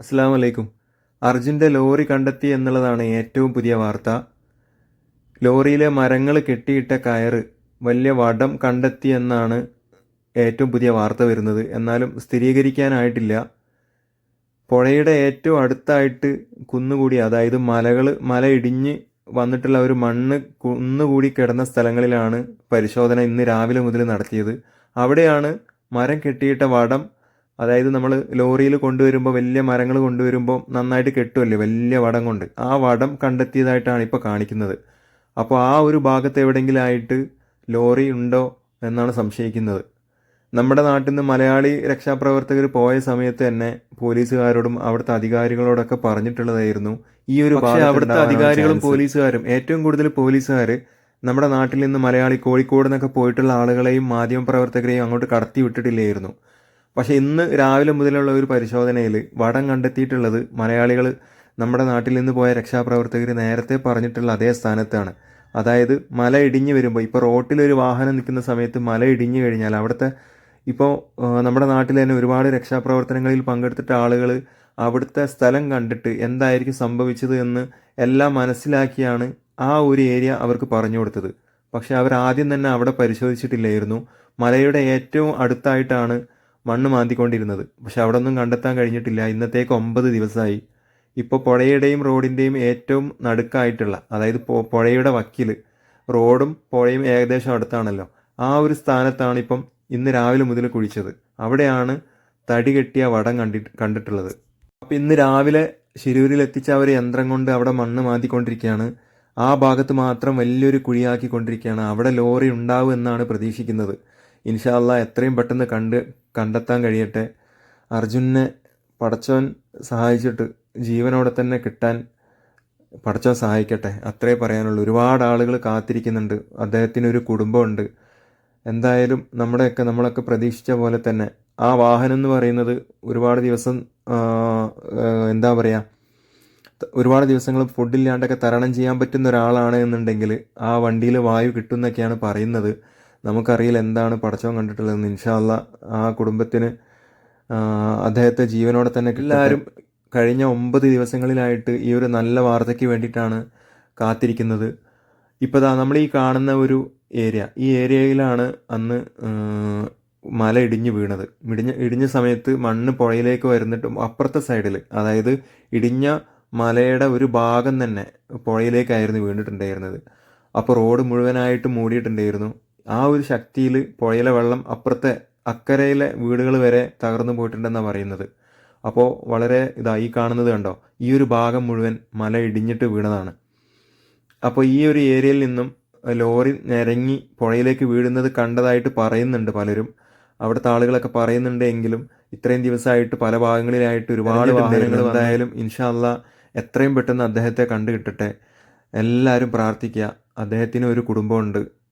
അസ്സാം വലൈക്കും അർജുന്റെ ലോറി കണ്ടെത്തി എന്നുള്ളതാണ് ഏറ്റവും പുതിയ വാർത്ത. ലോറിയിലെ മരങ്ങൾ കെട്ടിയിട്ട കയറ് വലിയ വടം കണ്ടെത്തി എന്നാണ് ഏറ്റവും പുതിയ വാർത്ത വരുന്നത്. എന്നാലും സ്ഥിരീകരിക്കാനായിട്ടില്ല. പുഴയുടെ ഏറ്റവും അടുത്തായിട്ട് കുന്നുകൂടി അതായത് മലകൾ മല ഇടിഞ്ഞ് വന്നിട്ടുള്ള ഒരു മണ്ണ് കുന്നുകൂടി കിടന്ന സ്ഥലങ്ങളിലാണ് പരിശോധന ഇന്ന് രാവിലെ മുതൽ നടത്തിയത്. അവിടെയാണ് മരം കെട്ടിയിട്ട വടം അതായത് നമ്മൾ ലോറിയിൽ കൊണ്ടുവരുമ്പോൾ വലിയ മരങ്ങൾ കൊണ്ടുവരുമ്പോൾ നന്നായിട്ട് കെട്ടുമല്ലേ വലിയ വടം കൊണ്ട്. ആ വടം കണ്ടെത്തിയതായിട്ടാണ് ഇപ്പോൾ കാണിക്കുന്നത്. അപ്പോൾ ആ ഒരു ഭാഗത്ത് എവിടെയെങ്കിലും ആയിട്ട് ലോറി ഉണ്ടോ എന്നാണ് സംശയിക്കുന്നത്. നമ്മുടെ നാട്ടിൽ നിന്ന് മലയാളി രക്ഷാപ്രവർത്തകർ പോയ സമയത്ത് തന്നെ പോലീസുകാരോടും അവിടുത്തെ അധികാരികളോടൊക്കെ പറഞ്ഞിട്ടുള്ളതായിരുന്നു ഈ ഒരു പക്ഷേ അവിടുത്തെ അധികാരികളും പോലീസുകാരും ഏറ്റവും കൂടുതൽ പോലീസുകാർ നമ്മുടെ നാട്ടിൽ നിന്ന് മലയാളി കോഴിക്കോട് നിന്നൊക്കെ പോയിട്ടുള്ള ആളുകളെയും മാധ്യമപ്രവർത്തകരെയും അങ്ങോട്ട് കടത്തി വിട്ടിട്ടില്ലായിരുന്നു പക്ഷേ ഇന്ന് രാവിലെ മുതലുള്ള ഒരു പരിശോധനയിൽ വടം കണ്ടെത്തിയിട്ടുള്ളത് മലയാളികൾ നമ്മുടെ നാട്ടിൽ നിന്ന് പോയ രക്ഷാപ്രവർത്തകർ നേരത്തെ പറഞ്ഞിട്ടുള്ള അതേ സ്ഥാനത്താണ്. അതായത് മല ഇടിഞ്ഞു വരുമ്പോൾ ഇപ്പോൾ റോട്ടിലൊരു വാഹനം നിൽക്കുന്ന സമയത്ത് മല ഇടിഞ്ഞു കഴിഞ്ഞാൽ അവിടുത്തെ ഇപ്പോൾ നമ്മുടെ നാട്ടിൽ തന്നെ ഒരുപാട് രക്ഷാപ്രവർത്തനങ്ങളിൽ പങ്കെടുത്തിട്ട ആളുകൾ അവിടുത്തെ സ്ഥലം കണ്ടിട്ട് എന്തായിരിക്കും സംഭവിച്ചത് എന്ന് എല്ലാം മനസ്സിലാക്കിയാണ് ആ ഒരു ഏരിയ അവർക്ക് പറഞ്ഞു കൊടുത്തത്. പക്ഷേ അവർ ആദ്യം തന്നെ അവിടെ പരിശോധിച്ചിട്ടില്ലായിരുന്നു. മലയുടെ ഏറ്റവും അടുത്തായിട്ടാണ് മണ്ണ് മാന്തിക്കൊണ്ടിരുന്നത്. പക്ഷെ അവിടെ ഒന്നും കണ്ടെത്താൻ കഴിഞ്ഞിട്ടില്ല. ഇന്നത്തേക്ക് ഒമ്പത് ദിവസമായി. ഇപ്പോൾ പുഴയുടെയും റോഡിന്റെയും ഏറ്റവും നടുക്കായിട്ടുള്ള അതായത് പുഴയുടെ വക്കിൽ റോഡും പുഴയും ഏകദേശം അടുത്താണല്ലോ. ആ ഒരു സ്ഥാനത്താണ് ഇപ്പം ഇന്ന് രാവിലെ മുതൽ കുഴിച്ചത്. അവിടെയാണ് തടി കെട്ടിയ വടം കണ്ടി കണ്ടിട്ടുള്ളത്. അപ്പം ഇന്ന് രാവിലെ ശിരൂരിൽ എത്തിച്ച ഒരു യന്ത്രം കൊണ്ട് അവിടെ മണ്ണ് മാന്തിക്കൊണ്ടിരിക്കുകയാണ്. ആ ഭാഗത്ത് മാത്രം വലിയൊരു കുഴിയാക്കിക്കൊണ്ടിരിക്കുകയാണ്. അവിടെ ലോറി ഉണ്ടാവും എന്നാണ് പ്രതീക്ഷിക്കുന്നത്. ഇൻഷാല്ല എത്രയും പെട്ടെന്ന് കണ്ട് കണ്ടെത്താൻ കഴിയട്ടെ. അർജുനെ പടച്ചവൻ സഹായിച്ചിട്ട് ജീവനോടെ തന്നെ കിട്ടാൻ പടച്ചവൻ സഹായിക്കട്ടെ. അത്രേ പറയാനുള്ളൂ. ഒരുപാട് ആളുകൾ കാത്തിരിക്കുന്നുണ്ട്. അദ്ദേഹത്തിന് ഒരു കുടുംബമുണ്ട്. എന്തായാലും നമ്മുടെയൊക്കെ നമ്മളൊക്കെ പ്രതീക്ഷിച്ച പോലെ തന്നെ ആ വാഹനം എന്ന് പറയുന്നത് ഒരുപാട് ദിവസം എന്താ പറയുക ഒരുപാട് ദിവസങ്ങൾ ഫുഡില്ലാണ്ടൊക്കെ തരണം ചെയ്യാൻ പറ്റുന്ന ഒരാളാണ് എന്നുണ്ടെങ്കിൽ ആ വണ്ടിയിൽ വായു കിട്ടുമെന്നൊക്കെയാണ് പറയുന്നത്. നമുക്കറിയില്ല എന്താണ് പടച്ചവൻ കണ്ടിട്ടുള്ളതെന്ന്. ഇൻഷാല്ല ആ കുടുംബത്തിന് അദ്ദേഹത്തെ ജീവനോടെ തന്നെ എല്ലാവരും കഴിഞ്ഞ ഒമ്പത് ദിവസങ്ങളിലായിട്ട് ഈ ഒരു നല്ല വാർത്തയ്ക്ക് വേണ്ടിയിട്ടാണ് കാത്തിരിക്കുന്നത്. ഇപ്പോൾ ദാ നമ്മൾ ഈ കാണുന്ന ഒരു ഏരിയ. ഈ ഏരിയയിലാണ് അന്ന് മല ഇടിഞ്ഞു വീണത്. ഇടിഞ്ഞ ഇടിഞ്ഞ സമയത്ത് മണ്ണ് പുഴയിലേക്ക് വരുന്നിട്ടും അപ്പുറത്തെ സൈഡിൽ അതായത് ഇടിഞ്ഞ മലയുടെ ഒരു ഭാഗം തന്നെ പുഴയിലേക്കായിരുന്നു വീണിട്ടുണ്ടായിരുന്നത്. അപ്പോൾ റോഡ് മുഴുവനായിട്ട് മൂടിയിട്ടുണ്ടായിരുന്നു. ആ ഒരു ശക്തിയിൽ പുഴയിലെ വെള്ളം അപ്പുറത്തെ അക്കരയിലെ വീടുകൾ വരെ തകർന്നു പോയിട്ടുണ്ടെന്നാണ് പറയുന്നത്. അപ്പോൾ വളരെ ഇതായി ഈ കാണുന്നത് കണ്ടോ? ഈ ഒരു ഭാഗം മുഴുവൻ മല ഇടിഞ്ഞിട്ട് വീണതാണ്. അപ്പോൾ ഈ ഒരു ഏരിയയിൽ നിന്നും ലോറി നിരങ്ങി പുഴയിലേക്ക് വീഴുന്നത് കണ്ടതായിട്ട് പറയുന്നുണ്ട് പലരും. അവിടുത്തെ ആളുകളൊക്കെ പറയുന്നുണ്ട് എങ്കിലും ഇത്രയും ദിവസമായിട്ട് പല ഭാഗങ്ങളിലായിട്ട് ഒരുപാട് വാഹനങ്ങൾ എന്തായാലും ഇൻഷാല്ല എത്രയും പെട്ടെന്ന് അദ്ദേഹത്തെ കണ്ടു കിട്ടട്ടെ എല്ലാവരും പ്രാർത്ഥിക്കുക. അദ്ദേഹത്തിന് ഒരു കുടുംബമുണ്ട്.